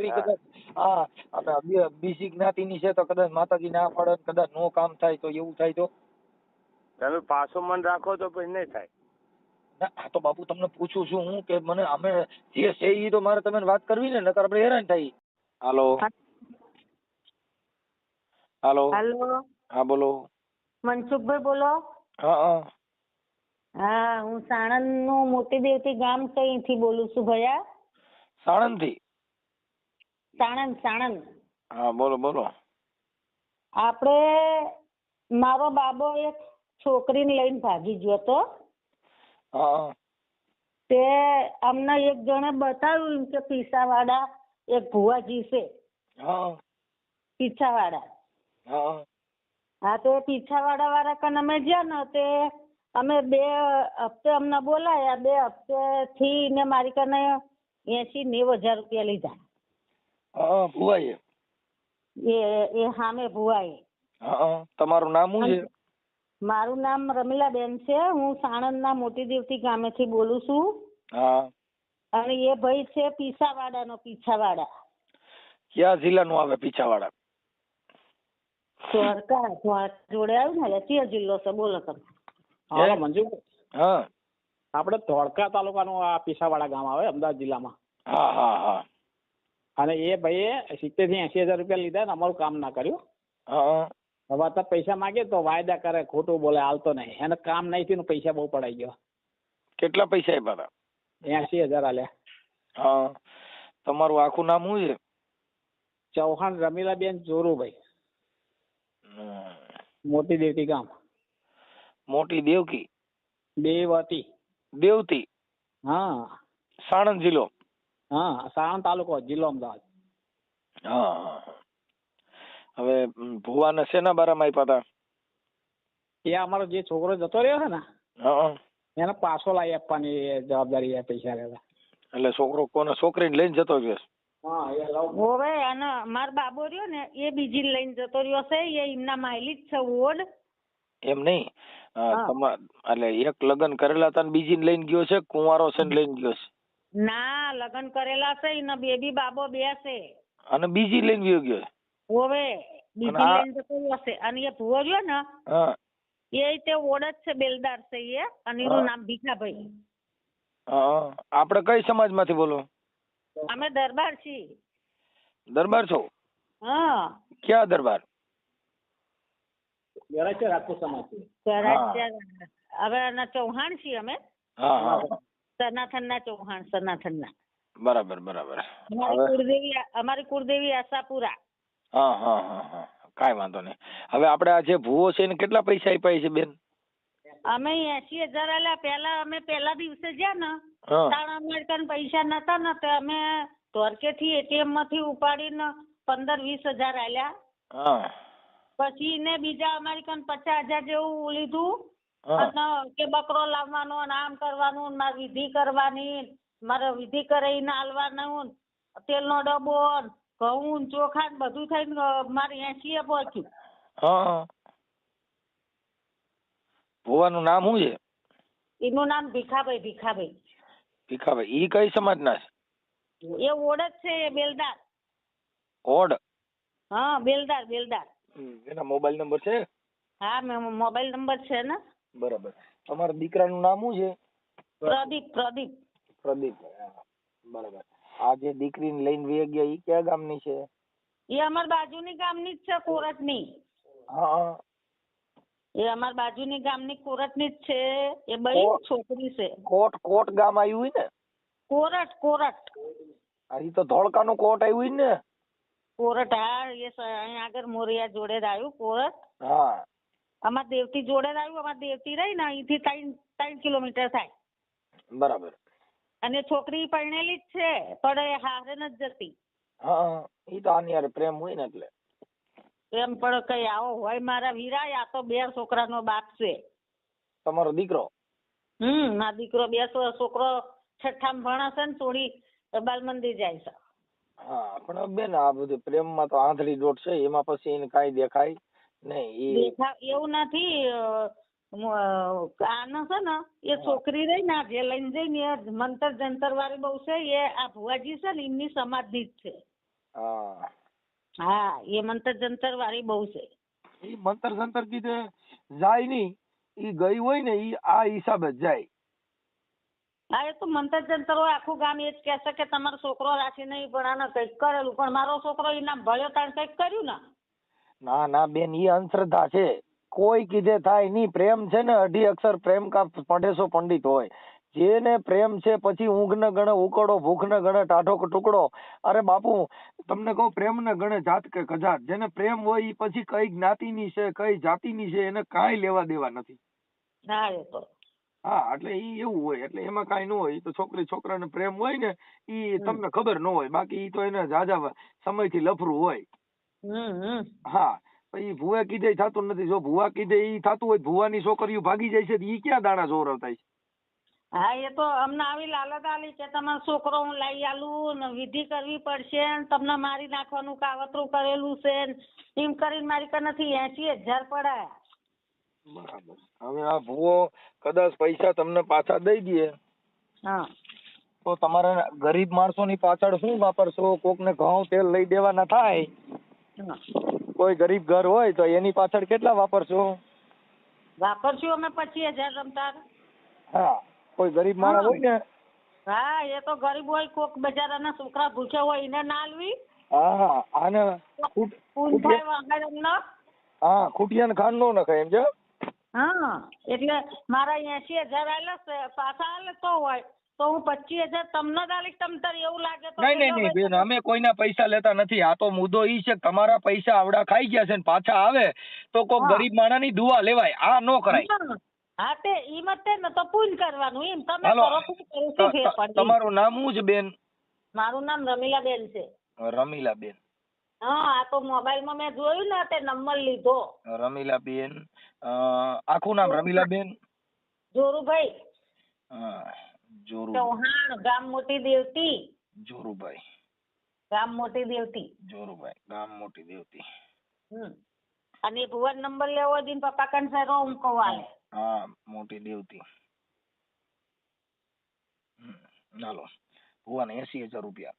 છોકરી હા. કદાચ હા આપણે બીજી જ્ઞાતિની છે તો કદાચ માતાજી ના પાડે કદાચ નો કામ થાય તો એવું થાય તો? તમે પાછું મન રાખો તો પછી નહીં થાય. ના આ તો બાપુ તમને પૂછું છું હું કે મને અમે જે છે એ તો મારે તમે વાત કરવી ને નકર આપણે હેરાન થઈ હાલો. હાલો. હાલો. હા બોલો. મનસુખભાઈ બોલો. હા હા. હા હું સાણંદનું મોટી દેવતી ગામ છે અહીંથી બોલું છું ભયા? સાણંદથી સાણંદ સાણંદ. હા બોલો બોલો. આપણે મારો બાબો એક છોકરીને લઈને ભાગી ગયો હતો. હા તે અમને એક જણે બતાવ્યું કે પીસાવાડા એક ભુવાજી છે. હા પીછાવાડા. હા હા. તો પીછાવાડા વાળા કન અમે ગયા ને તે અમે બે હપ્તે અમને બોલાયા. બે હપ્તે થી ને મારી કને એસી નેવ હજાર રૂપિયા લીધા. હા ભુવાઈ એ એ હામે ભુવાએ. હા તમારું નામ શું છે? મારું નામ રમીલાબેન છે. હું સાણંદના મોટી દેવતી ગામેથી બોલું છું. હા. અને એ ભાઈ છે પીસાવાડાનો પીછાવાડા. કયા જિલ્લાનું આવે પીછાવાડા? દ્વારકા દ્વારકા જોડે આવ્યું ને એટલે કયો જિલ્લો છે. બોલો તમે. હા મંજુ હા. આપણે ધોળકા તાલુકાનું આ પીસાવાડા ગામ આવે અમદાવાદ જિલ્લામાં. હા હા હા. અને એ ભાઈએ સિત્તેરથી એસી હજાર રૂપિયા લીધા ને અમારું કામ ના કર્યું. હવે તો પૈસા માંગે તો વાયદા કરે ખોટું બોલે હાલતો નહીં. એને કામ નહીં થયું પૈસા બહુ પડાઈ ગયો. કેટલા પૈસા એ મારા એસી હજાર આલ્યા. હા. તમારું આખું નામ શું છે? ચૌહાણ રમીલાબેન જોરુભાઈ. મોટી દેવતી ગામ. મોટી દેવકી? દેવતી દેવતી? હા. સાણંદ જિલ્લો? હા સાણંદ તાલુકો જિલ્લો અમદાવાદ. હા હા. હવે ભુવાને શેના બારામાં આપ્યા હતા એ અમારો જે છોકરો જતો રહ્યો છે ને હા એને પાછો લાવી આપવાની જવાબદારી એ પૈસા લેવા એટલે છોકરો કોને છોકરીને લઈને જતો ગયો છે? હા એ લવ. અને મારો બાબો રહ્યો ને એ બીજી લઈને જતો રહ્યો છે એ એમના માયલી જ છે ઓડ એમ નહીં? એટલે એક લગ્ન કરેલા હતા ને લઈને ગયો છે કુંવારો છે ને લઈને ગયો છે? ના લગ્ન કરેલા છે ને બેબી બાબો બે છે અને બીજી લઈને વયો ગયો છે? હોવે બીજી લઈને જતો છે. અને એ ભૂવો રહ્યો ને એ તે ઓળખ છે બેલદાર છે એ અને એનું નામ ભીખાભાઈ. હા આપણે કઈ સમાજમાંથી બોલો? અમે દરબાર છીએ. દરબાર છો? હા. ક્યાં દરબાર? સમાજ હવે ચૌહાણ છીએ અમે. હા હા. સનાથનના ચૌહાણ સનાથનના. બરાબર બરાબર. અમારી કુળદેવી અમારી કુળદેવી આશાપુરા. હા હા હા હા. કાંઈ વાંધો નહીં. હવે આપણે આ જે ભૂવો છે એને કેટલા પૈસા આપ્યા છે બેન? અમે એસી હજાર આલ્યા. પેલા અમે પેલા દિવસે ગયા ને ત્રણ અમેરિકન પૈસા નતા ને તો અમે ધોરકેથી એટીએમમાંથી ઉપાડીને પંદર વીસ હજાર આલ્યા. હા. પછી ને બીજા અમારી કન પચાસ હજાર જેવું લીધું. અને કે બકરો લાવવાનો ને આમ કરવાનું મારે વિધિ કરવાની મારે વિધિ કરાવીને આલવાનું તેલ તેલનો ડબ્બો ઘઉં ચોખા ને બધું થઈને મારે એસી એ પહોંચ્યું. હા ભુવાનું નામ શું છે? એનું નામ ભીખાભાઈ ભીખાભાઈ. ભીખાભાઈ. ઈ કઈ સમાજના છે? એ ઓળખ છે બેલદાર. ઓડ. હા બેલદાર બેલદાર. એના મોબાઈલ નંબર છે? હા મેં મોબાઈલ નંબર છે ને. બરાબર. તમારા દીકરાનું નામ શું છે? પ્રદીપ પ્રદીપ. પ્રદીપ બરાબર. આ જે દીકરીને લઈને વે ગયા ઈ કયા ગામની છે? એ અમાર બાજુની ગામની જ છે કોરટની. હા. એ અમાર બાજુની ગામની કોરટની જ છે એ બઈ છોકરી છે. કોટ કોટ ગામ આવ્યું ને? કોરટ કોરટ. આ ઈ તો ધોળકાનું કોટ આવ્યું ને? કોરટ હા એ અહીંયા આગળ મોરિયા જોડે જ આવ્યું કોરટ. હા. અમાર દેવતી જોડે આવ્યું અમાર દેવતી રહી ને અહીંથી ત્રણ ત્રણ કિલોમીટર થાય. બરાબર. અને છોકરી પરણેલી જ છે પણ એ હારે ન જતી. હા ઈ તો આની પ્રેમ હોય ને એટલે. એમ પણ કઈ આવો હોય મારા વીરા આ તો બે છોકરાનો બાપ છે. તમારો દીકરો? હમ મારો દીકરો બે છોકરો છઠ્ઠામાં ભણાશે ને થોડી બાલ મંદિર જાય છે. હા પણ બેન આ બધું પ્રેમમાં તો આંધળી દોટ છે એમાં પછી એને કાંઈ દેખાય એવું નથી આનો છે ને એ છોકરી રહી ને આ જે લઈને જઈને એ મંતર જંતર વાળી બહુ છે એ આ ભુવાજી છે ને એમની સમાધિ જ છે. હા. એ મંતર જંતર વાળી બહુ છે. એ મંતર જંતર કીધે જાય નહીં. એ ગઈ હોય ને એ આ હિસાબે જાય. હા એ તો મંતર જંતર હોય આખું ગામ એ જ કહેશે કે તમારો છોકરો રાખીને એ પણ આને કંઈક કરેલું. પણ મારો છોકરો એના ભળ્યો તાણ કંઈક કર્યું ને ના ના બેન એ અંધશ્રદ્ધા છે. કોઈ કીધે થાય નહીં. પ્રેમ છે ને અઢી અક્ષર પ્રેમ કા પઢેસો પંડિત હોય. જેને પ્રેમ છે પછી ઊંઘ ને ગણે ઉકળો ભૂખ ને ગણે ટાઢો કે ટુકડો. અરે બાપુ તમને કહું પ્રેમ ને ગણે જાત કે કજાત જેને પ્રેમ હોય ઈ પછી કઈ જ્ઞાતિની છે કઈ જાતિની છે એને કાંઈ લેવા દેવા નથી. હા એ એટલે ઈ એવું હોય. એટલે એમાં કાંઈ ન હોય. તો છોકરી છોકરાને પ્રેમ હોય ને ઈ તમને ખબર ન હોય. બાકી ઈ તો એને જાજા સમયથી લફરું હોય. હા એ ભુવા કીધે થતું નથી. જો ભુવા કીધે એ થતું હોય ભુવાની છોકરીઓ ભાગી જાય છે એ ક્યાં દાણા જોરવતા છે હા એ તો અમને આવી લાલત આલી કે તમારો છોકરો હું લઈ આલું ને વિધિ કરવી પડશે ને તમને મારી નાખવાનું કાવતરું કરેલું છે એમ કરીને મારી કનેથી એસી હજાર પડાયા. બરાબર. હવે આ ભુવો કદાચ પૈસા તમને પાછા દઈ દે. હા. તો તમારે ગરીબ માણસો ની પાછળ શું વાપરશો? કોક ને ઘઉં તેલ લઈ દેવાના થાય. કોઈ ગરીબ ઘર હોય તો એની પાછળ કેટલા વાપરશો? વાપરશું અમે પચીસ હજાર રમતા હા કોઈ ગરીબ માણસ હોય ને? હા એ તો ગરીબ હોય કોક બજારના છોકરા ભૂખ્યા હોય એને ના આલવી. હા આને હા ખૂટિયાને ખાંડ નો નખાય એમ છે? હા એટલે મારા એસી હજાર આલે છે પાછા આલે તો હોય. તો હું પચીસ હજાર તમને જ આલીશ તમ તાર એવું લાગે તો નહીં નહીં નહીં બેન અમે કોઈના પૈસા લેતા નથી. આ તો મુદ્દો ઈ છે તમારા પૈસા આવડા ખાઈ ગયા છે ને પાછા આવે તો કોઈ હા. ગરીબ માણસની દુઆ લેવાય. આ નો કરાય. હા. હા તે ઈ મતે ને તો પૂન કરવાનું એમ. તમે કરો ત- ફેર પડે? તમારું નામ શું છે બેન? મારું નામ રમીલાબેન છે. રમીલા બેન હા આ તો મોબાઈલમાં મેં જોયું ને તે નંબર લીધો. રમીલા બેન આખું નામ રમીલા બેન જોરુભાઈ. જોરુ ચૌહાણ ગામ મોટી દેવતી. જોરુભાઈ. ગામ મોટી દેવતી. જોરુભાઈ ગામ મોટી દેવતી. હમ. અને ભુવન નંબર લેવો દિન પપ્પા કંસારો હું કવાલે. હા મોટી દેવતી. ચાલો ભુવન એસી હજાર રૂપિયા.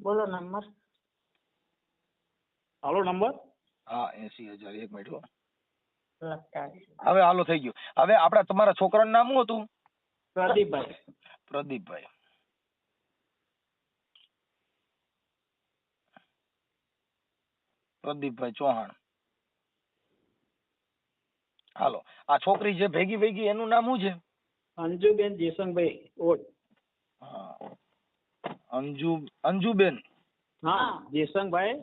બોલો નંબર. હાલો નંબર. હા એસી હજાર એક મિનિટ. હવે હાલો થઈ ગયું. હવે આપડા તમારા છોકરાનું નામ શું હતું? પ્રદીપભાઈ. પ્રદીપભાઈ. પ્રદીપભાઈ ચૌહાણ. હાલો. આ છોકરી જે ભેગી ભેગી એનું નામ શું છે? અંજુબેન જેસંગભાઈ ઓટ હા. અંજુ અંજુબેન. હા. જેસંગભાઈ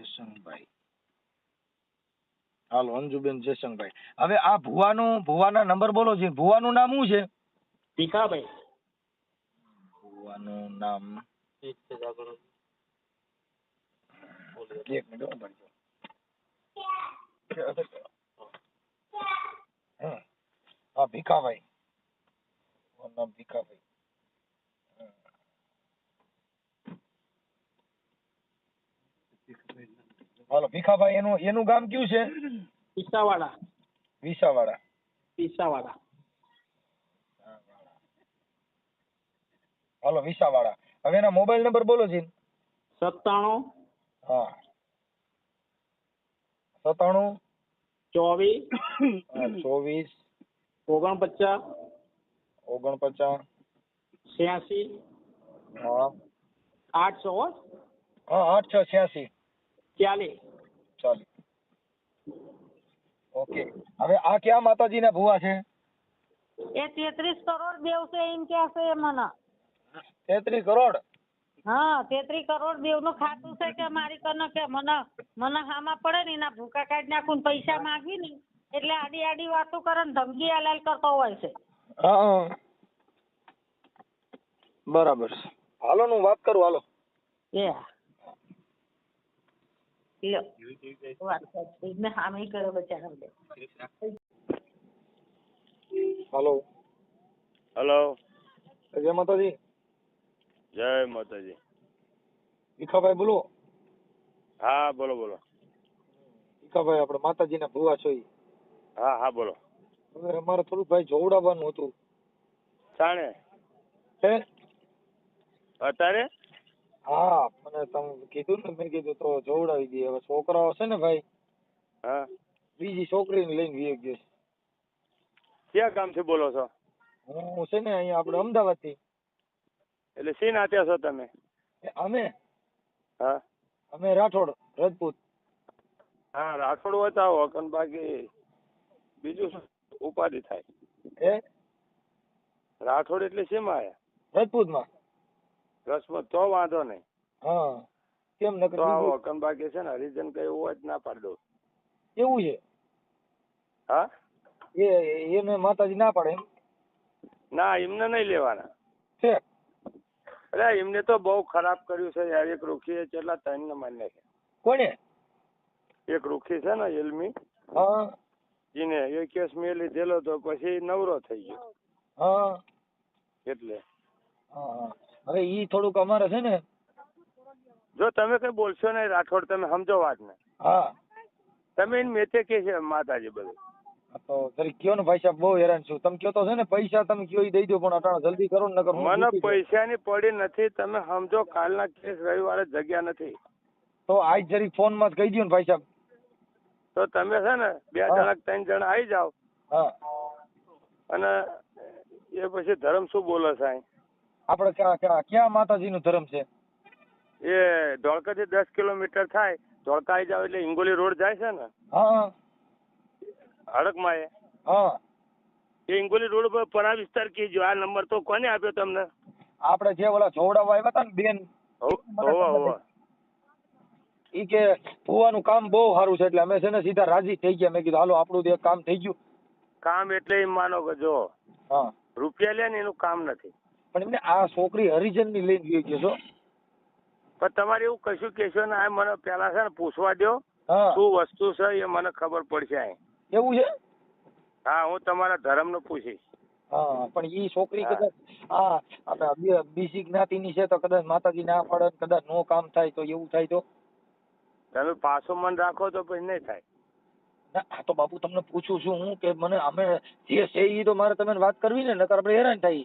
જેસંગભાઈ હાલો અંજુબેન જેસંગભાઈ હવે આ ભુવાનું ભુવાના નંબર બોલો છે ભુવાનું નામ શું છે? ભીખાભાઈ. ભુવાનું નામ. એક મિનિટ. હા ભીખાભાઈ. નામ ભીખાભાઈ. હાલો ભીખાભાઈ એનું એનું ગામ કયું છે? વિસાવાડા. વિસાવાડા. વિસાવાડા. હાલો વિસાવાડા. હવે એના મોબાઈલ નંબર બોલો જીન. સત્તાણું હા. સત્તાણું? ચોવીસ ચોવીસ. ઓગણપચાસ ઓગણપચાસ. છ્યાસી હા. આઠસો હા? આઠ છ છ્યાસી. ચાલીસ. ચાલે ઓકે. હવે આ ક્યાં માતાજીના ભુવા છે? એ તેત્રીસ કરોડ દેવ છે એમ કે છે મને. તેત્રીસ કરોડ? હા તેત્રીસ કરોડ દેવનું ખાતું છે કે મારી કને કે મને મને હામાં પડે ને એના ભૂકા કાઢી નાખું ને પૈસા માંગી ને એટલે આડી આડી વાતો કરે ને ધમકી હલાલ કરતો હોય છે. હા બરાબર હાલો ને હું વાત કરું હાલો. એ લ્યો. વાત કરી મેં હામી કર્યો બચારા હાલો. હલો. જય માતાજી. જય માતાજી. ઈખાભાઈ બોલો. હા બોલો બોલો. ઈખાભાઈ આપણે માતાજીના ભુવા છો ઈ. હા હા બોલો. હવે અમારે થોડું ભાઈ જોવડાવવાનું હતું. તાણે? હે? અત્યારે હા મને તમે કીધું ને મેં કીધું તો જોવડાવી દઈએ. હવે છોકરાઓ છે ને ભાઈ હા. બીજી છોકરીને લઈને વીએ ગયો છે. ક્યાં ગામથી બોલો છો? હું છે ને અહીંયા આપણે અમદાવાદથી. એટલે શી નાત્યા છો તમે? અમે? હા. અમે રાઠોડ રજપૂત. હા રાઠોડ હોય તો આવો બાકી બીજું શું? ઉપાધિ થાય. હે? રાઠોડ એટલે શેમાં આયા? રજપૂતમાં. રસમાં તો વાંધો નહીં. હા. કેમ નકર તો આવો બાકી છે ને હરિજન કઈ હોય જ ના પાડી દઉં એવું છે? હા? એ એને માતાજી ના પાડે ના એમને નહીં લેવાના. છે અરે એમને તો બહુ ખરાબ કર્યું છે યાર એક રૂખીએ કેટલા ત્રણ ને માન્ય છે. કોને એક રૂખી છે ને એલમી હા. એને એ કેસ મેં લીધેલો તો પછી નવરો થઈ ગયો. હા. એટલે. હા. હવે ઈ થોડુંક અમારે છે ને જો તમે કઈ બોલશો ને રાઠોડ તમે સમજો વાત ને હા. તમે એને મેતે કે છે માતાજી બધું. તો જરીક કયો ને ભાઈ સાહેબ બહુ હેરાન છું. તમે કયો તો છે ને પૈસા તમે કયો ઈ દઈ દો પણ અટાણે જલ્દી કરો ને નકર મને પૈસા ની પૈસાની પડી નથી તમે સમજો કાલના કેસ રવિવારે જગ્યા નથી. તો આજ જરી ફોનમાં કહી દો ને ભાઈ સાહેબ. તો તમે છે ને બે. જણા ત્રણ જણા આવી જાઓ. હા. અને એ પછી ધર્મ શું બોલે અહીં? આપણે ક્યાં ક્યાં ક્યાં માતાજી નું ધર્મ છે? એ ધોળકાથી દસ કિલોમીટર થાય ધોળકા આવી જાવ એટલે હિંગોલી રોડ જાય છે ને? હા. હડકમાં એ. હા. એ હિંગોલી રોડ પર પરા વિસ્તાર કીજો. આ નંબર તો કોને આપ્યો તમને? આપણે જે ઓલા જોવડાવવા આવ્યા હતા ને બેન હોવા હોવા. ઈ કે ફુવાનું કામ બહુ સારું છે એટલે અમે છે ને સીધા રાજી થઈ ગયા. મેં કીધું હાલો આપણું એક કામ થઈ ગયું. કામ એટલે એમ માનો કે જો હા. રૂપિયા લે ને એનું કામ નથી. પણ એમને આ છોકરી હરિજનની લઈને જોઈ ગયો છો પણ તમારે એવું કશું કહેશો ને આ મને પેલા છે ને પૂછવા દો હા. શું વસ્તુ છે એ મને ખબર પડશે અહીં. એવું છે? હા હું તમારા ધર્મનું પૂછીશ. હા પણ ઈ છોકરી કદાચ હા આપણે બે- બીજી જ્ઞાતિની છે તો કદાચ માતાજી ના પાડે કદાચ નો કામ થાય તો એવું થાય તો? તમે પાછું મન રાખો તો પછી નહીં થાય. ના આ તો બાપુ તમને પૂછું છું હું કે મને અમે જે છે એ તો મારે તમે વાત કરવી ને નકર આપણે હેરાન થાય.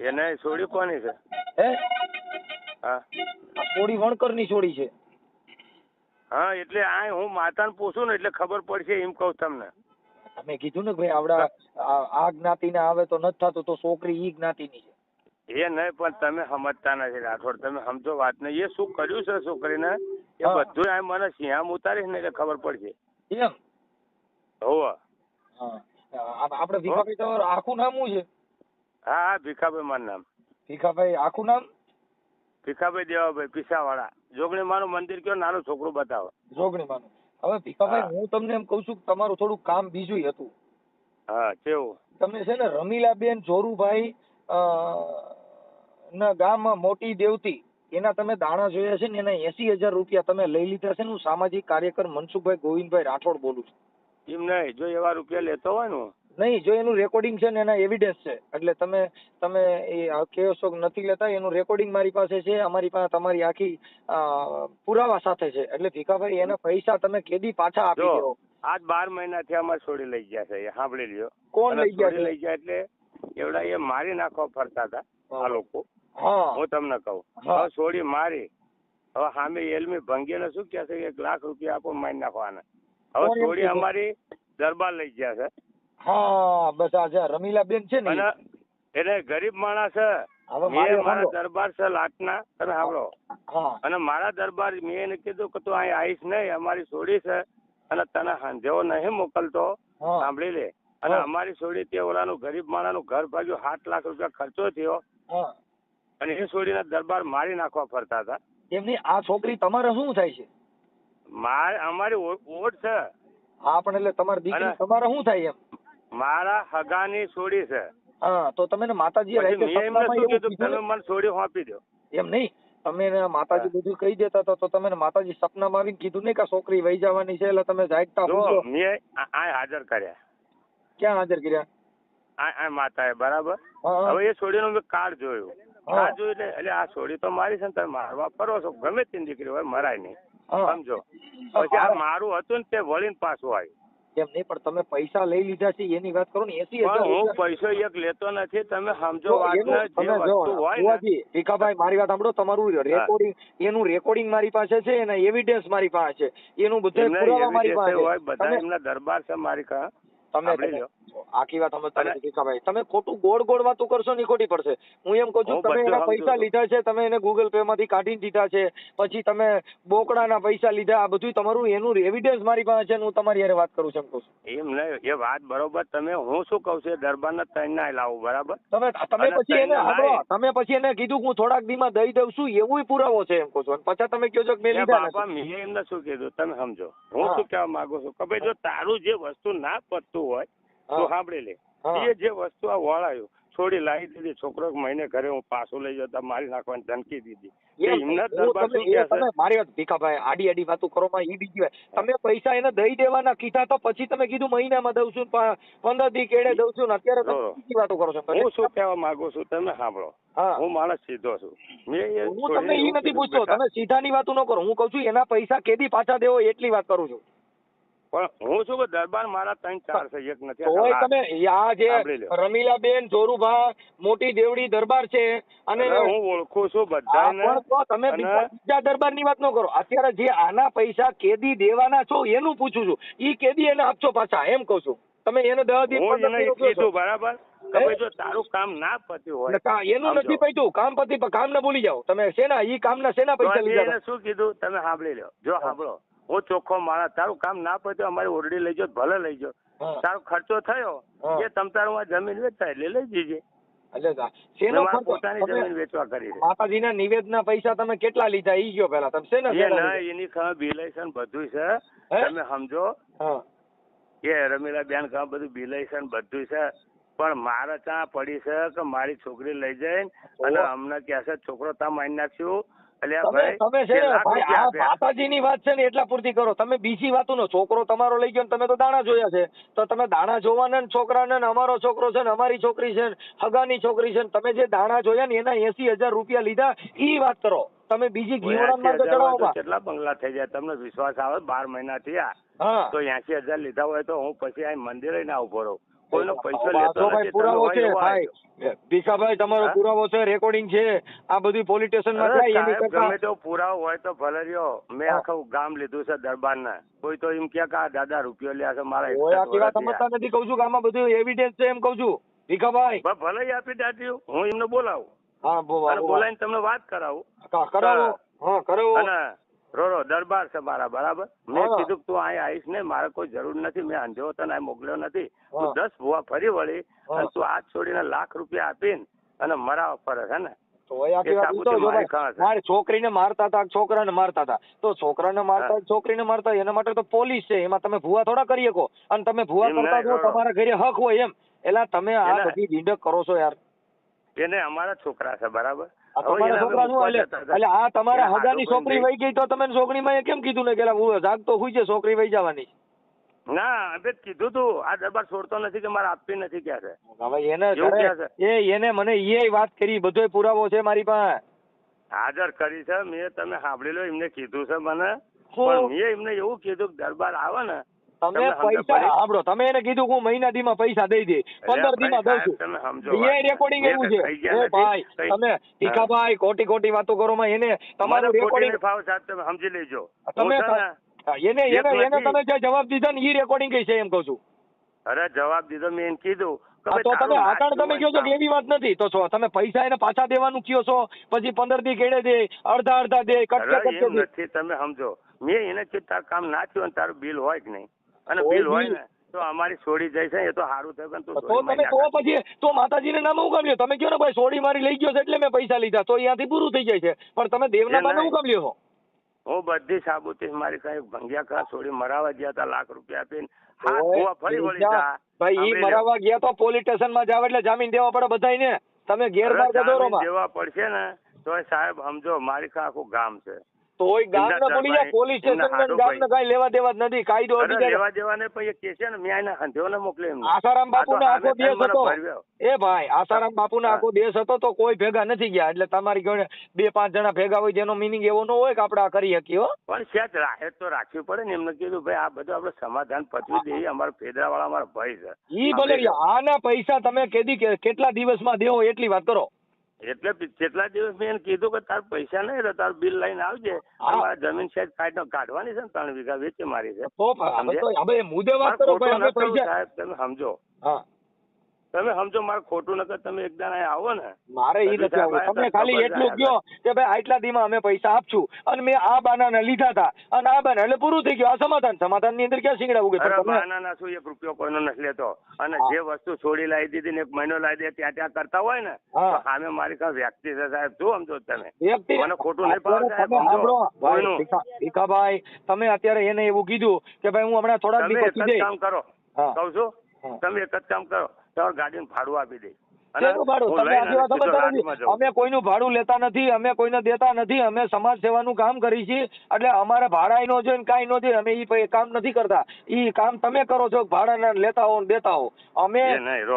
એને છોડી કોની છે? હે? હા. છોડી વણકરની છોડી છે. હા એટલે આ હું માતાને પૂછું ને એટલે ખબર પડશે એમ કહું તમને. તમે કીધું ને ભાઈ આવડા આ જ્ઞાતિ જ્ઞાતિ આવે તો નથી થતું તો છોકરી ઈ જ્ઞાતિની છે. એ નહીં પણ તમે સમજતા નથી રાઠોડ. તમે સમજો વાત ને. એ શું કર્યું છે છોકરીને? એ બધું આ મને સિંહામ ઉતારીશ ને એટલે ખબર પડશે. એમ હોવ. આપણે આખું નામ શું છે. હા હા ભીખાભાઈ મારું નામ. ભીખાભાઈ આખું નામ? ભીખાભાઈ દેવાભાઈ પીસાવાળા. જોગણી મારું મંદિર કયો? નાનું છોકરું બતાવો. જોગણીમાંનું હવે ભીખાભાઈ હું. તમને એમ કહું છું કે તમારું થોડું કામ બીજું હતું. હા કેવું? તમે છે ને રમીલાબેન જોરુભાઈ ના ગામ મોટી દેવતી એના તમે દાણા જોયા છે ને એના એસી હજાર રૂપિયા તમે લઈ લીધા છે ને હું સામાજિક કાર્યકર મનસુખભાઈ ગોવિંદભાઈ રાઠોડ બોલું છું. એમ નહીં જો એવા રૂપિયા લેતો હોય ને નહીં જો એનું રેકોર્ડિંગ છે ને એના એવિડન્સ છે. એટલે તમે તમે એ આ શોખ નથી લેતા એનું રેકોર્ડિંગ મારી પાસે છે અમારી પાસે તમારી આખી પુરાવા સાથે છે. એટલે ભીખાભાઈ એના પૈસા તમે કેદી પાછા આપી દો. આજ બાર મહિનાથી અમારે છોડી લઈ ગયા છે સાંભળી લ્યો. કોણ લઈ ગયા લઈ ગયા એટલે એવડા એ મારી નાખવા ફરતા હતા આ લોકો. હું. તમને કહું. હવે છોડી મારી હવે સામે એલમી ભંગીને શું કહે છે કે એક લાખ રૂપિયા આપો મારી નાખવાના. હવે છોડી અમારી દરબાર લઈ ગયા છે. હા બસ આ જે રમીલાબેન છે ને એટલે ગરીબ માણસ મેં મારા દરબાર છે લાટના. તમે સાંભળો અને મારા દરબાર મેં એને કીધું કે તું અહીં આવીશ નહીં અમારી સોડી છે. અને તને હાંધેવો નહીં મોકલતો. સાંભળી લે. અને અમારી સોડી તે ઓલાનું ગરીબ માણાનું ઘર ભાગ્યું સાત લાખ રૂપિયા ખર્ચો થયો. અને એ છોડીના દરબાર મારી નાખવા ફરતા હતા. એમની આ છોકરી તમારે શું થાય છે? મારે અમારી ઓટ છે. હા પણ એટલે તમારી દીકરી તમારે શું થાય એમ? મારા હગાની છોડી છે. હા તો તમે માતાજી મને છોડી સોંપી દો. એમ નહીં. તમે માતાજી બધું કહી દેતા હતા તો તમે માતાજી સપનામાં આવીને કીધું નહીં કે છોકરી વહી જવાની છે એટલે તમે જાગતા હો મેં આ હાજર કર્યા. ક્યાં હાજર કર્યા? આ આ માતાએ બરાબર. હવે એ છોડીનો મેં કાર્ડ જોયું. કાર્ડ જોયું એટલે એટલે આ છોડી તો મારી છે ને તમે મારવા ફરો છો. ગમે તેની દીકરી હોય મરાય નહીં. સમજો? પછી આ મારું હતું ને તે વળીને પાછું આવ્યું. એમ નહીં પણ તમે પૈસા લઈ લીધા છે એની વાત કરો ને એસી હું પૈસો એક લેતો નથી તમે સમજો ભીખાભાઈ મારી વાત સાંભળો તમારું રેકોર્ડિંગ એનું રેકોર્ડિંગ મારી પાસે છે એના એવિડન્સ મારી પાસે છે એનું બધું પુરાવા મારી પાસે હોય છે. બધા એમના દરબાર છે મારી પાસે તમે. આખી વાત સમજતા તમે ખોટું ગોળ ગોળ વાતો કરશો ને ખોટી પડશે. હું એમ કહું છું તમે એના પૈસા લીધા છે તમે એને ગૂગલ પે માંથી કાઢી દીધા છે પછી તમે બોકડાના પૈસા લીધા આ બધું તમારું એનું એવિડન્સ મારી પાસે છે હું તમારી હારે વાત કરું છું એમ કહું છું. એમ નહીં એ વાત બરોબર તમે હું શું કહું છું દરબારના ત્રણ ના લાવું બરાબર? તમે તમે પછી એને. તમે પછી એને કીધું હું થોડાક દીમાં દઈ દઉં છું એવું પુરાવો છે એમ કહું છું. પછી તમે કહો છો કે મેં લીધા મેં એમને શું કીધું? તમે સમજો. હું શું કહેવા માંગુ છું? કે ભાઈ જો તારું જે વસ્તુ ના પતતું હોય તો સાંભળી લે. એ જે વસ્તુ આ વળાયો છોડી લાવી દીધી છોકરો મહિને ઘરે હું પાછો લઈ જતા મારી નાખવાની ધમકી દીધી. એ એ મારી વાત ભીખાભાઈ આડી આડી વાતો કરો માં ઈ બીજી તમે પૈસા એને દઈ દેવાના કીધા તો પછી તમે કીધું મહિનામાં દઉં છું પંદર દી કેડે દઉં છું અત્યારે તમે બીજી વાતો કરો છો હું શું કહેવા માંગુ છું તમે સાંભળો. હા. માણસ સીધો છું. એ હું તમને એ નથી પૂછતો તમે સીધાની વાતો ન કરો. હું કઉ છું એના પૈસા કેદી પાછા દેવો એટલી વાત કરું છું. પણ હું શું કે દરબાર મારા ત્રણ ચાર છે એક નથી. તોય તમે આ જે. રમીલાબેન જોરુભા મોટી દેવડી દરબાર છે અને હું ઓળખું છું બધાને. પણ તો તમે બીજા દરબારની વાત ન કરો. અત્યારે જે આના પૈસા કેદી દેવાના છો એનું પૂછું છું. ઈ કેદી એને આપશો પાછા એમ કહું છું. તમે એને દહ દી હું પંદર એને દી રોક્યો છો. કીધું બરાબર? જો તારું કામ ના પત્યું હોય એનું. નથી પૈતું. કામ પતિ કામ ના ભૂલી જાઓ. તમે શેના ઈ કામના શેના પૈસા લીધા શું કીધું? તમે સાંભળી લો જો સાંભળો. હું ચોખ્ખો માણસ. તારું કામ ના પત્યું અમારી ઓરડી લઈ જાઓ ભલે લઈ જાઓ. તારો ખર્ચો થયો એ તમ તારું આ જમીન વેચતા એટલે લઈ જજે. એટલે જા- મેં શેનો મારા ખર્ચો? પોતાની જમીન વેચવા કરી માતાજીના નિવેદના પૈસા તમે કેટલા લીધા? ઈ ગયો પેલા તમે શેના એ શેના ના લીધા? એની ખબર બિલાઈશન બધું છે તમે સમજો. કે રમીલા બેન કામ બધું બિલાઈશન બધું છે પણ મારે ત્યાં પડી છે કે મારી છોકરી લઈ જઈને અને હમણાં અમને કહે છે છોકરો ત્યાં મારી નાખ્યું માતાજીની વાત છે ને એટલા પૂરતી કરો. તમે બીજી વાતો છોકરો તમારો લઈ ગયો તમે તો દાણા જોયા છે. તો તમે દાણા જોવાના ને છોકરાને ને અમારો છોકરો છે ને અમારી છોકરી છે ને હગાની છોકરી છે ને તમે જે દાણા જોયા ને એના એસી હજાર રૂપિયા લીધા ઈ વાત કરો. તમે બીજી ઘીવડામાં તો કેટલા બંગલા થઈ જાય? તમને વિશ્વાસ આવે બાર મહિના થયા તો એસી હજાર લીધા હોય તો હું પછી આ મંદિરે ના ઊભો રહું. કોઈનો પૈસો લેતો નથી પુરાવો છે ભાઈ. ભીખાભાઈ તમારો પુરાવો છે રેકોર્ડિંગ છે આ બધું પોલીસ સ્ટેશનમાં જાય એની કરતા. ગમે તેવો પુરાવો હોય તો ભલે રહ્યો. મેં આખું ગામ લીધું છે દરબારના. કોઈ તો એમ કે આ દાદા રૂપિયો લ્યા છે મારા ઓય આ વાત સમજતા નથી કહું છું કે આમાં બધું એવિડન્સ છે એમ કહું છું. ભીખાભાઈ. ભલે આપી દાદી હું એમને બોલાવું. હા બોલાવીને તમને વાત કરાવું. કા- કરાવો. હા. કરાવો. રોરો દરબાર છે મારા બરાબર? મેં કીધું તું અહીંયા આવીશ ને મારે કોઈ જરૂર નથી મેં અંધેવો તને મોકલ્યો નથી. તું દસ ભુવા ફરી વળી અને તું હાથ છોડીને લાખ રૂપિયા આપીને અને મરાવ ફરે છે ને? છોકરીને મારતા હતા છોકરાને મારતા હતા. તો છોકરાને મારતા. છોકરીને મારતા એના માટે તો પોલીસ છે એમાં તમે ભૂવા થોડા કરી શકો. અને તમે ભૂવા કરતા તમારા ઘરે હક હોય એમ. એટલે તમે આ બધી ઝીંડક કરો છો યાર. એને અમારા છોકરા છે બરાબર? તમારા છોકરા શું એટલે એટલે આ તમારા હગાની છોકરી વહી ગઈ તો તમે છોકરીમાં કેમ કીધું ને કે હું જાગતો હુઈ છે છોકરી વહી જવાની? ના હવે કીધું તું. આ દરબાર છોડતો નથી કે મારે આપવી નથી ક્યાં છે? હવે એને એ એને મને એ વાત કરી બધોય પુરાવો છે મારી પાસે. હાજર કરી છે મેં તમે સાંભળી લો એમને કીધું છે મને? પણ મેં એમને એવું કીધું કે દરબાર આવે ને તમે પૈસા? સાંભળો તમે એને કીધું કે હું મહિના દીમાં પૈસા દઈ દે પંદર દીમાં દઉં છું. એ રેકોર્ડિંગ એવું છે. એ ભાઈ તમે ટીકાભાઈ ખોટી ખોટી વાતો કરો માં એને તમારું રેકોર્ડિંગ ભાવ સાહેબ તમે સમજી લેજો. તમે એને એને એને તમે જે જવાબ દીધા ને એ રેકોર્ડિંગ છે એમ કહું છું. અરે જવાબ દીધો મેં એને કીધું. તો તમે નાચ તમે કહો છો કે એવી વાત નથી. તો છો તમે પૈસા એને પાછા દેવાનું કયો છો? પછી પંદર દી કેડે દે અડધા અડધા દે કટકે કટકે નથી તમે સમજો. મેં એને કે તારું કામ ના થયું અને તારું બિલ હોય કે નહીં? અને બિલ હોય ને તો અમારી છોડી જાય છે એ તો સારું થયું તો તમે તો પછી તો માતાજીને નામ હું કામ લ્યો તમે કહો ને ભાઈ સોડી મારી લઈ ગયો છે એટલે મેં પૈસા લીધા તો અહીંયાથી પૂરું થઈ જાય છે. પણ તમે દેવના બાને હું કામ લ્યો હું બધી સાબુતી મારી કઈ ભંગ્યા કા છોડી મરાવા ગયા હતા લાખ રૂપિયા આપીને. ફરી વળી ભાઈ ઈ મરાવા ગયા તો પોલીસ સ્ટેશનમાં જાવ એટલે જામીન દેવા પડે બધાયને. તમે અરે ગેરમાર્ગે દોરો દેવા પડશે ને તો સાહેબ સમજો મારી આખું ગામ છે. તોય ગામ એમના ને જાય પોલીસ સ્ટેશન હાડો ગામ ને કઈ લેવા દેવા જ નથી કાયદો લેવા દેવાને પછી કે છે ને મેં એને હંધ્યો ને મોકલે આસારામ બાપુ તો આખો દેશ હતો. એ ભાઈ આસારામ બાપુને હા. આખો દેશ હતો તો કોઈ ભેગા નથી ગયા. એટલે તમારી જોડે બે પાંચ જણા ભેગા હોય જેનો મિનિંગ એવો ન હોય કે આપણે આ કરી શકીએ પણ સેજ રાહે તો રાખવી પડે ને. એમને કીધું ભાઈ આ બધું આપણે સમાધાન પતવી દઈએ. અમારા ફેદરાવાળા અમારા ભાઈ છે. ઈ ભલે આના પૈસા તમે કેદી કેટલા દિવસમાં દેવો એટલી વાત કરો. એટલે કેટલા દિવસ મેં એને કીધું કે તાર પૈસા નહીં રહે તાર બિલ લઈને આવજે. અમારા જમીન સાહેબ કાઢ. કાઢવાની છે ને ત્રણ વીઘા વેચી મારી છે. સમજો. તમે સમજો મારે ખોટું નકર તમે એક દાણા આવો ને. મારે એ નથી આવવું. તમે ખાલી એટલું કયો કે ભાઈ આટલા દીમાં અમે પૈસા આપશું અને મેં આ બાનાને લીધા હતા. અને આ બાના એટલે પૂરું થઈ ગયું. આ સમાધાન. સમાધાનની અંદર ક્યાં શીંગડા ઉગે બાના ના શું એક રૂપિયો કોઈનો નથી લેતો. અને જે વસ્તુ છોડી લાવી દીધી ને એક મહિનો લાવી દે ત્યાં ત્યાં કરતા હોય ને સામે મારી કાંઈ વ્યક્તિ છે સાહેબ. શું સમજો તમે? મને ખોટું નહીં પાડો સાહેબ. ભાઈ તમે અત્યારે એને એવું કીધું કે ભાઈ હું હમણાં થોડાક દિવસ કામ કરો. કઉ કહું છું? તમે એક જ કામ કરો. તમારે ગાડીનું ભાડું આપી દે. અમે કોઈનું ભાડું લેતા નથી અમે કોઈને દેતા નથી અમે સમાજ સેવાનું કામ કરી છીએ. એટલે અમારે ભાડા નો જોઈએ કઈ નો જોઈએ અમે એ કામ નથી કરતા. એ કામ તમે કરો છો ભાડા લેતા હો દેતા હો. અમે.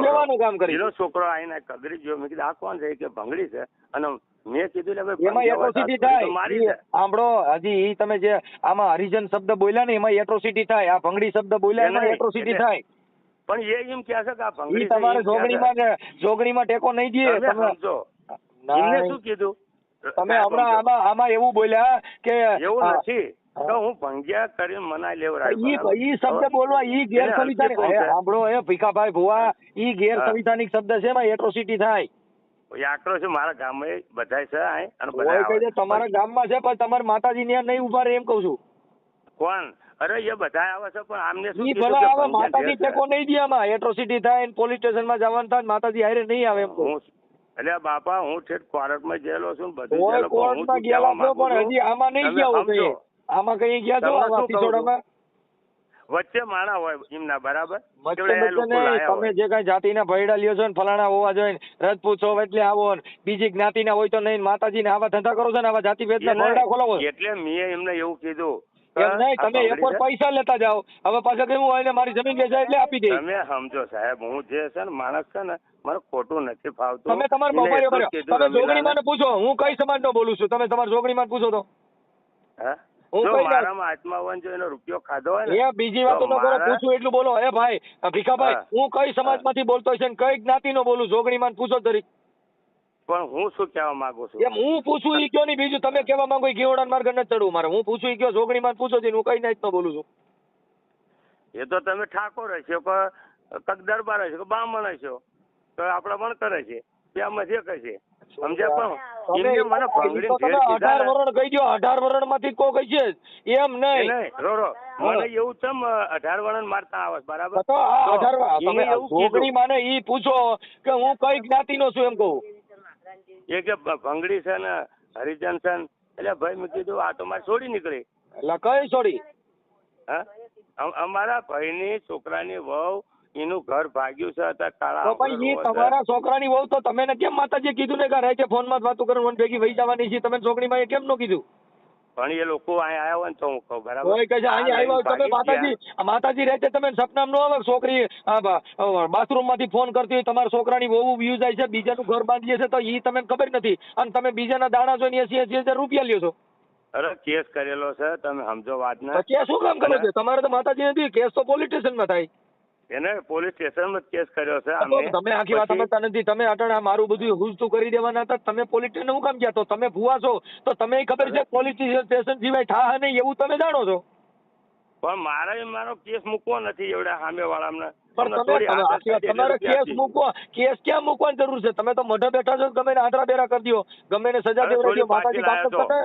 સેવાનું કામ કરી છોકરો આવીને કગરી ગયો મેં કીધું આ કોણ છે? કે ભંગડી છે. અને મેં કીધું લે એમાં એટ્રોસિટી થાય. સાંભળો હજી તમે જે આમાં હરિજન શબ્દ બોલ્યા ને એમાં એટ્રોસિટી થાય. આ ભંગડી શબ્દ બોલ્યા એમાં એટ્રોસિટી થાય. પણ એ એમ કહે છે કે આ ભંગડી તમારે. જોગણીમાં જોગણીમાં ટેકો નહીં દે તમે સમજો. એમને શું કીધું? તમે હમણાં આમાં આમાં એવું બોલ્યા કે એવું નથી. તો હું ભંગ્યા કરીને મનાઈ ઈ લેવડાવ્યો ઈ શબ્દ બોલવા ઈ ગેર સંવિધાનિક? સાંભળો એ ભીખાભાઈ ભુવા ઈ ગેર. સંવિધાનિક શબ્દ છે એમાં એટ્રોસિટી થાય. એ છે મારા ગામમાં બધાય છે અને બધા તમારા ગામમાં છે પણ તમારા માતાજી ત્યાં નહીં ઊભા રહે એમ કહું છું. કોણ? અરે એ બધા આવે છે પણ આમને શું ઈ ભલે આવે માતાજી ટેકો નહીં દે આમાં. એટ્રોસિટી થાય ને પોલીસ સ્ટેશનમાં જવાનું થાય માતાજી હારે નહીં આવે એમ હું એટલે બાપા હું છેક કોર્ટમાં ગયેલો છું બધું ગયેલો, કોર્ટમાં શું ગયેલા છો પણ હજી આમાં નહીં ગયા હો કઈ. આમાં કઈ ગયા છો છું? સિસોડામાં વચ્ચે માણા હોય એમના બરાબર? તમે જે કઈ જાતિના ભયડા લ્યો છો ને ફલાણા હોવા જોઈએ રજપૂત છો એટલે આવો ને. બીજી જ્ઞાતિના હોય તો નહીં ને આવા ધંધા કરો છો ને આવા જાતિ ભેદના ખોલાવો એટલે મેં એમને એવું કીધું એમ નહીં તમે એકવાર પૈસા લેતા જાઓ. હવે પાછા કેવું હોય ને મારી જમીન વેચાય એટલે આપી દે તમે સમજો સાહેબ હું જે છે ને માણસ છે ને મને ખોટું નથી ફાવતું. તમે તમારા બપોરે એટલું જ ભર્યો કીધું તમે રમીલાને. જોગણીમાં પૂછો હું કઈ સમાજનો બોલું છું? તમે તમારા જોગણીમાં પૂછો તો. હા? હું કઈ ને ને બીજી વાત તો ન પૂછું એટલું બોલો. એ ભાઈ ભીખાભાઈ હું. કઈ સમાજમાંથી બોલતો છે ને કઈ જ્ઞાતિનો બોલું? જોગણી જોગણીમાં પૂછો તરી પણ હું શું કહેવા માંગુ છું? એમ હું પૂછું ઈ કયો નહીં બીજું તમે કેવા માંગો ઈ ઘેવડાને માર્ગ નથી ચડવું મારે. હું પૂછું ઈ કયો જોગણીમાં પૂછો છે હું કઈ નાઈટનો બોલું છું. એ તો તમે ઠાકોર હશો કે કક દરબાર હશો કે બામણ હશો? તો આપણા વણકર હશે ત્યાંમાં જે કહેશે સમજ્યા પણ એમને મને તો તમે અઢાર ને, વરણ કહી દો અઢાર વરણમાંથી કો કહી છે એમ નહીં. નહીં, રો રો મને એવું તમ અઢાર વરણ મારતા આવે બરાબર? તો અઢાર તમે એવું જોગણી માને ઈ પૂછો કે હું કઈ જ્ઞાતિ નો છું એમ કહું. એ કે ભંગડી છે ને હરિજન છે એટલે ભાઈ મેં કીધું આ તો મારે છોડી નીકળી. એટલે કઈ છોડી? હા? ભાઈ અમારા ભાઈની છોકરાની વહુ એનું ઘર ભાગ્યું છે અત્યારે કાળા તો પણ એ. તમારા છોકરાની વહુ તો તમે ને કેમ માતાજી કીધું ને કે છે ફોનમાં વાતો કરીને મને ભેગી વહી જવાની છે તમે જોગણીમાં એ કેમ નો કીધું? પણ એ લોકો અહીંયા આવ્યા હોય ને તો હું કહું બરાબર? કોઈ કહે છે અહીંયા આવ્યા તમે માતાજી માતાજી રહે છે તમે સપનામ નો આવે છોકરી બાથરૂમમાંથી ફોન કરતી હોય તમારા છોકરાની બહુ વ્યૂ જાય છે બીજાનું ઘર બાંધીએ છે તો ઈ તમને ખબર નથી. અને તમે બીજાના દાણા જોઈને એસી એસી હજાર રૂપિયા લ્યો છો. અરે કેસ કરેલો છે તમે સમજો વાત ને કેસ શું કામ કરે છે? તમારે તો માતાજી નથી કેસ તો પોલીસ સ્ટેશનમાં થાય. એને પોલીસ સ્ટેશનમાં કેસ કર્યો છે અમે તમે આખી વાત સમજતા નથી. તમે અટણ મારું બધું હુજતું કરી દેવાના હતા. તમે પોલીસ સ્ટેશન હું કામ ગયા? તો તમે ભૂવા છો. તો તમે ખબર છે પોલીસ સ્ટેશન સિવાય થા નહીં એવું તમે જાણો છો? પણ મારે મારો કેસ મૂકવો નથી એવડા સામે વાળાને તમારે કેસ મૂકવો. કેસ ક્યાં મૂકવાની જરૂર છે? તમે તો મઢે બેઠા છો ગમે ને આંતરા બેરા કરી દો ગમે ને સજા દેવડાવી માતાજી કામ કરતા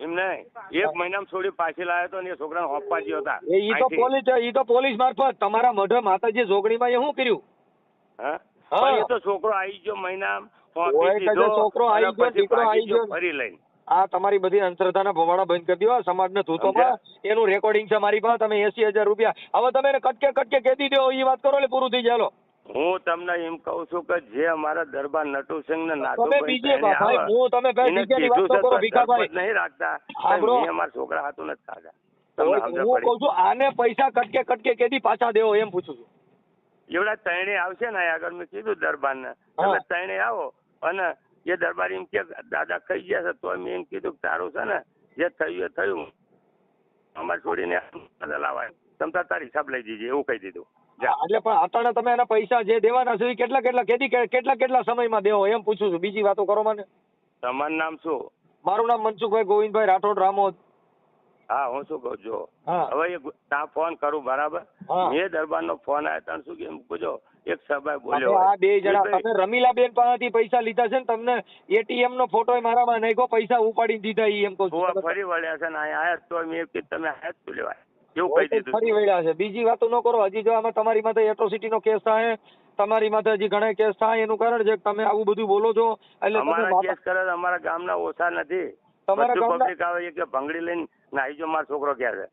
એમ નહીં. એક મહિનામાં છોડી પાછી લાવ્યો તો ને એ છોકરાને હોપવા ગયો હતા. એ તો પોલીસ એ તો પોલીસ મારફત તમારા મઢ માતાજી જોગણીમાં એ શું કર્યું? હા? હા. એ તો છોકરો આવી ગયો મહિના છોકરો આવી ગયો, દીકરો આવી ગયો. ફરી લઈને. આ તમારી બધી અંધશ્રદ્ધાના ભવાડા બંધ કરી દો સમાજને ધૂતોમાં એનું રેકોર્ડિંગ છે મારી પાસે. તમે એસી હજાર રૂપિયા હવે તમે એને કટકે કટકે કહી દીધો એ વાત કરો એટલે પૂરું થઈ જાય હું તમને એમ કહું છું કે જે અમારા દરબાર નટુસિંહ ને તમે નાથુભાઈ બીજે પહેરી ભાઈ આવે, હું તમે ભાઈ એને બીજાની વાત કીધું તો છે કરો તો ભીખાભાઈ. સરપંચ નહીં રાખતા અમારા છોકરા હાથું નથી ખાધા. તમને હું કહું છું આને પૈસા કટકે કટકે કેદી પાછા દેવો એમ પૂછું છું. એવડા ત્રણે આવશે ને આગળ મેં કીધું દરબાર ને તમે ત્રણે આવો અને એ દરબાર એમ કે દાદા ખાઈ ગયા છે તો મેં એમ કીધું તારું છે ને જે થયું એ થયું. અમારે છોડીને લાવાય. તમ તાર તાર હિસાબ લઈ દીજે એવું કહી દીધું. એટલે પણ અટાણે તમે એના પૈસા જે દેવાના છે એ કેટલા કેટલા કેદી કેટલા કેટલા સમયમાં દેવો? એમ પૂછું છું. બીજી વાતો કરો મને. તમારું નામ શું? મારું નામ મનસુખભાઈ ગોવિંદભાઈ રાઠોડ રામોદ. હા હું શું કહું છું? હવે ત્યાં ફોન કરું બરાબર? હા. દરબાર નો ફોન આવ્યો તને શું કેમ પૂછો? એક સભાએ બોલ્યો આ બે જણા તમે રમીલા બેન પાસેથી પૈસા લીધા છે ને તમને એટીએમ નો ફોટો મારામાં નાખ્યો પૈસા ઉપાડી દીધા એમ કહું ફરી વળ્યા છે ને અહીંયા આયા તો મેં તમે આયા જ લેવાય એવું કહી દીધું. ફરી વળ્યા છે. બીજી વાતો ન કરો. હજી જો આમાં તમારી માથે એટ્રોસિટી નો કેસ થાય તમારી માથે હજી ઘણા કેસ થાય એનું કારણ છે કે તમે આવું બધું બોલો છો એટલે અમારા કેસ કરે અમારા ગામના ઓછા નથી. તમારા ગામના- પબ્લિક આવે કે ભંગડી લઈને નાઈ જો મારો છોકરો ક્યાં છે.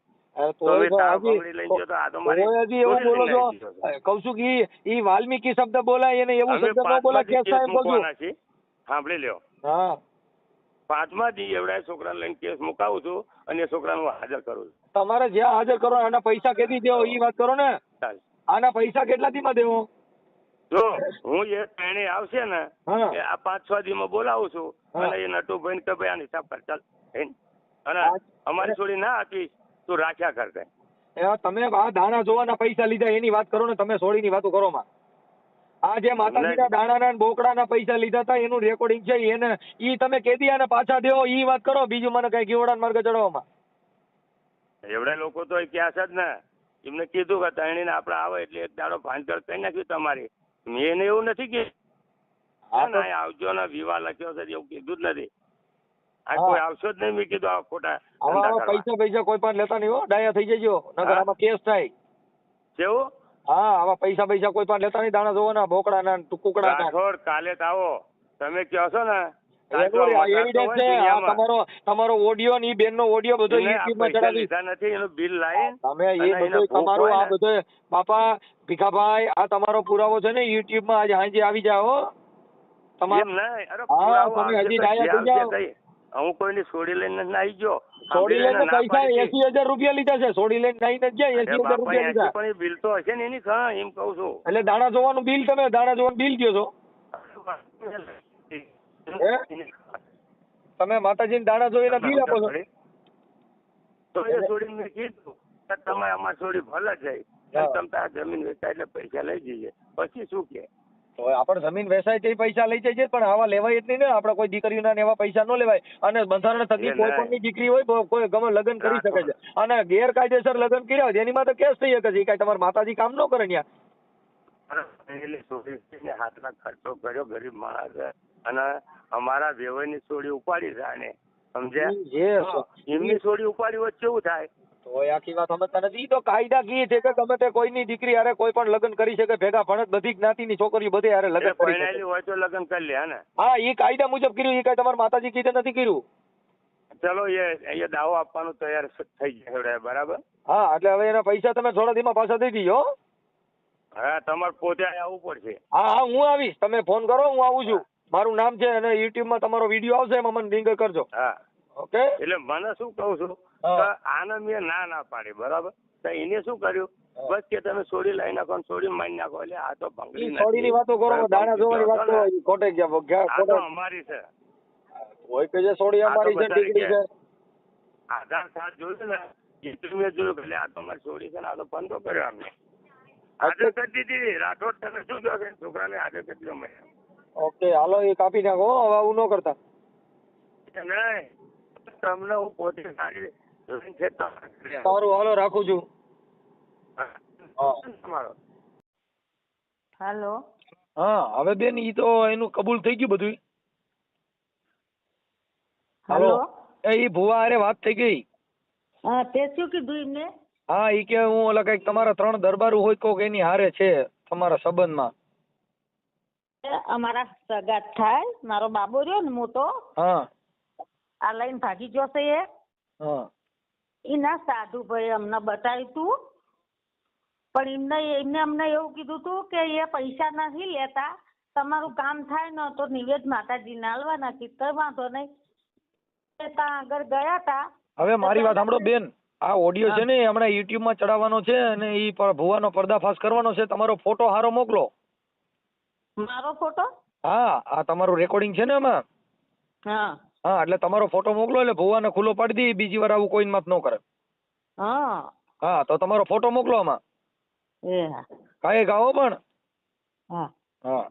કે ઈ- વાલ્મીકી શબ્દ બોલાય એને એવું શબ્દ ન બોલાય કેસ છીએ. સાંભળી લ્યો. હા. પાંચમા દી એવડા છોકરાને લઈને કેસ મુકાવું છું અને છોકરાને હાજર કરું છું. તમારે જ્યાં હાજર કરો આના પૈસા કેદી દેવો એ વાત કરો ને. આના પૈસા કેટલા દીમાં દેવો? જો હું એ ત્રણે આવશે ને એ આ પાંચ છ દીમાં બોલાવું છું. અને એ નટુભાઈ કે ભાઈ આનો હિસાબ કર ચાલ. અને અમારી છોડી ના આપીશ તું રાખ્યા કર કઈ. તમે આ દાણા જોવાના પૈસા લીધા એની વાત કરો ને તમે સોળીની વાતો કરો માં. આ જે માતાજીના દાણાના બોકડાના પૈસા લીધા હતા એનું રેકોર્ડિંગ છે એને ઈ તમે કેદી આને પાછા દેવો ઈ વાત કરો બીજું મને કઈ ગીવડાના માર્ગે ચડવામાં. એવડે લોકો તો ક્યાં છે જ ને? એમને કીધું કે તણીને આપણે આવે એટલે એક દાડો ભાંજર કરી નાખ્યું તમારી. મેં એને એવું નથી કે હા ના આવજો ને વિવાહ લખ્યો છે એવું કીધું જ નથી. આ. કોઈ આવશો જ નહીં મેં કીધું આ ખોટા. પૈસા પૈસા કોઈ પણ લેતા નહીં હો ડાયા થઈ જજો નગર આમાં કેસ થાય. કેવું? હા આવા પૈસા પૈસા કોઈ પણ લેતા નહીં દાણા જોવાના બોકડાના કુકડાના રાઠોડ કાલે આવો. તમે કહો છો ને કાલે તો એનું વગાડતો એવિડન્સ છે આ તમારો તમારો ઓડિયો ને બેન નો ઓડિયો બધો યુટ્યુબમાં ચડાવી. નથી એનું બિલ લાવી તમે એ બધું ભૂખ તમારું આ ને. બધું બાપા ભીખાભાઈ આ તમારો પુરાવો છે ને યુટ્યુબમાં આજે હાંજે આવી જાઓ. તમારો હા, તમે હજી ડાયા થઈ જાઓ. હું કોઈની છોડી લઈને આવી ગયો. છોડી લઈને પૈસા એસી હજાર રૂપિયા લીધા છે. છોડી લઈને નહીં જ ગયા એસી હજાર રૂપિયા લીધા. પણ એ બિલ તો હશે ને એની ખા એમ કહું છું. એટલે દાણા જોવાનું બિલ તમે? દાણા જોવાનું બિલ કયો છો? તમે માતાજી દાણા જોઈને બિલ આપો છો? તો એ છોડીને મેં કીધું તમે અમારી છોડી ભલે જાય. તમે આ જમીન વેચાય એટલે પૈસા લઈ જઈએ. પછી શું કે? તો આપણે જમીન વેચાય તે પૈસા લઈ જઈએ પણ આવા લેવાય જ નહીં ને. આપણે કોઈ દીકરીઓના ને એવા પૈસા ન લેવાય. અને બંધારણ થકી કોઈ પણ દીકરી હોય કોઈ ગમે લગ્ન કરી શકે છે. અને ગેરકાયદેસર લગ્ન કર્યા હોય એની માં તો કેસ થઈ શકે છે. કઈ તમારા માતાજી કામ ન કરે ત્યાં એટલે હાથના ખર્ચો કર્યો ગરીબ માણસ. અને અમારા વેવાઈની છોડી ઉપાડી જાણે સમજ્યા? એમની છોડી ઉપાડી વચ્ચે કેવું થાય? તો એ આખી વાત સમજતા નથી. ઈ તો કાયદા કી છે કે ગમે તે કોઈની દીકરી હારે કોઈ પણ લગ્ન કરી શકે ભેગા ભણત બધી જ્ઞાતિની છોકરીઓ બધે હારે લગ્ન કરી શકે. હોય તો લગ્ન કરી લે ને? હા ઈ કાયદા મુજબ કર્યું ઈ કાય તમારા માતાજી કીધે નથી કર્યું. ચલો એ એ દાવો આપવાનું તૈયાર થઈ હવે, બરાબર? હા એટલે હવે એના પૈસા તમે થોડા દીમાં પાછા દઈ દીજો હા. તમારે પોતે આવવું પડશે. હા હા હું આવીશ. તમે ફોન કરો હું આવું છું. મારું નામ છે અને યુટ્યુબમાં માં તમારો વીડિયો આવશે એમાં મને લિંક કરજો. હા. ઓકે? એટલે મને શું કહું છું? હા. આને મેં ના ના પાડી બરાબર? તો એને શું કર્યું? બસ કે તમે સોડી લઈ નાખો સોડી મારી નાખો એટલે આ તો ભંગડી ઈ છોડીની વાતો કરો દાણા જોવાની વાત ખોટે ગયા આ તો અમારી છે. હોય કે જે છોડી અમારી છે બધાને છે. આધાર કાર્ડ જોયું ને? જેટલું મેં જોયું એટલે આ તો અમારી છોડી છે ને આ તો પંદો કર્યો અમને. આજે કરી દીધી. રાઠોડ તમે શું કહો કે છોકરાને આજે કરી દીધો મેં. ઓકે હાલો એ કાપી નાખો હવે આવું ન કરતા. નહીં તમને હું પોતે સારી. સારું હાલો રાખું છું. હા. હાલો. હા હવે બેન ઈ તો એનું કબૂલ થઈ ગયું બધું હાલો. એ ભુવા અરે વાત થઈ ગઈ. હા તે શું કીધું એમને? હા ઈ કે હું ઓલા કંઈક તમારા ત્રણ દરબારું હોય કોક એની હારે છે તમારા સંબંધમાં. અમારા સગા થાય. મારો બાબો રહ્યો ને મોટો. હા. આ લઈને ભાગી ગયો છે એ. હા. ઈ ના સાધુ ભાઈ અમને બતાવ્યું હતું પણ એમને એમને અમને એવું કીધું હતું કે એ પૈસા નથી લેતા. તમારું કામ થાય ને તો નિવેદ માતાજી કીધું કંઈ વાંધો નહીં. ત્યાં આગળ ગયા હતા હવે મારી વાત સાંભળો બેન આ ઓડિયો છે ને હમણાં યુટ્યુબમાં ચડાવવાનો છે અને ઈ પર ભુવાનો પર્દાફાશ કરવાનો છે. તમારો ફોટો હારો મોકલો. મારો ફોટો? હા આ તમારું રેકોર્ડિંગ છે ને એમાં હા. હા એટલે તમારો ફોટો મોકલો એટલે ભુવાને ખુલ્લો પાડી દઈએ બીજી વાર આવું કોઈ માફ ન કરે. હા. હા તો તમારો ફોટો મોકલો આમાં. એ હા. કાંઈ ગાવો પણ? હા. હા.